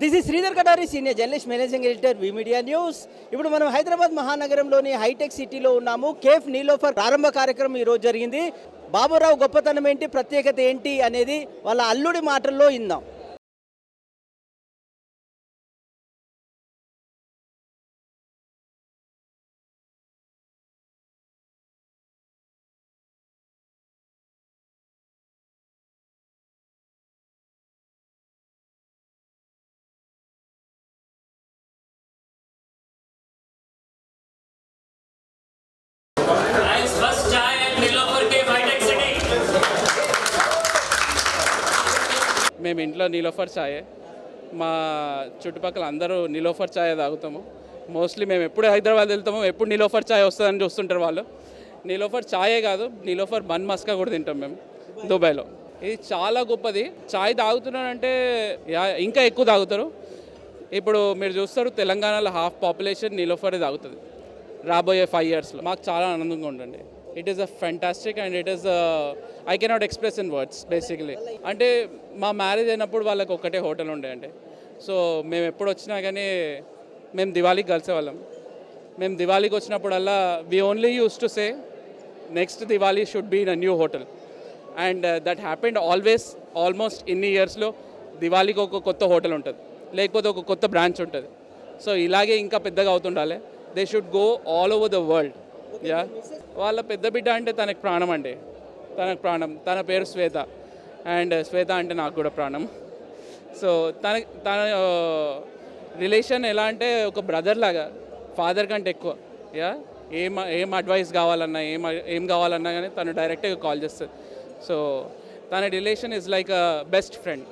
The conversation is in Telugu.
This is Sridhar Katari senior journalist managing editor V media news ఇప్పుడు మనం హైదరాబాద్ మహానగరంలోని హైటెక్ సిటీలో ఉన్నాము. కేఫ్ నీలోఫర్ ప్రారంభ కార్యక్రమం ఈ రోజు జరిగింది. బాబురావు గొప్పతనం ఏంటి? ప్రత్యేకత ఏంటి? అనేది వాళ్ళ అల్లుడి మాటల్లో ఇందాం మేము ఇంట్లో నీలోఫర్ ఛాయే మా చుట్టుపక్కల అందరూ నీలోఫర్ ఛాయ్ తాగుతాము. మోస్ట్లీ మేము ఎప్పుడు హైదరాబాద్ వెళ్తామో ఎప్పుడు నీలోఫర్ ఛాయ్ వస్తుందని చూస్తుంటారు వాళ్ళు. నీలోఫర్ ఛాయే కాదు నీలోఫర్ బన్ మస్కా కూడా తింటాం మేము దుబాయ్లో. ఇది చాలా గొప్పది. ఛాయ్ తాగుతున్నారంటే యా- ఇంకా ఎక్కువ తాగుతారు. ఇప్పుడు మీరు చూస్తారు తెలంగాణలో హాఫ్ పాపులేషన్ నీలోఫరే తాగుతుంది. రాబోయే ఫైవ్ ఇయర్స్లో మాకు చాలా ఆనందంగా ఉండండి. It is a fantastic and it is I cannot express in words basically అంటే మా మ్యారేజ్ అయినప్పుడు వాళ్ళకి ఒక్కటే హోటల్ ఉండే అండి. సో మేము ఎప్పుడు వచ్చినా కానీ మేము దివాళీకి కలిసేవాళ్ళం. మేము దివాళీకి వచ్చినప్పుడల్లా we only used to say next Diwali should be in a new hotel and that happened always almost ఇన్ని ఇయర్స్లో దివాళీకి ఒక కొత్త హోటల్ ఉంటుంది. లేకపోతే ఒక కొత్త బ్రాంచ్ ఉంటుంది. సో ఇలాగే ఇంకా పెద్దగా అవుతుండాలి. They should go all over the world yeah? వాళ్ళ పెద్ద బిడ్డ అంటే తనకు ప్రాణం అండి. తనకు ప్రాణం. తన పేరు శ్వేత. అండ్ శ్వేత అంటే నాకు కూడా ప్రాణం. సో తన తన రిలేషన్ ఎలా అంటే ఒక బ్రదర్ లాగా ఫాదర్ కంటే ఎక్కువ. యా? ఏం ఏం అడ్వైస్ కావాలన్నా ఏం ఏం కావాలన్నా కానీ తను డైరెక్ట్గా కాల్ చేస్తుంది. సో తన relation is like a best friend.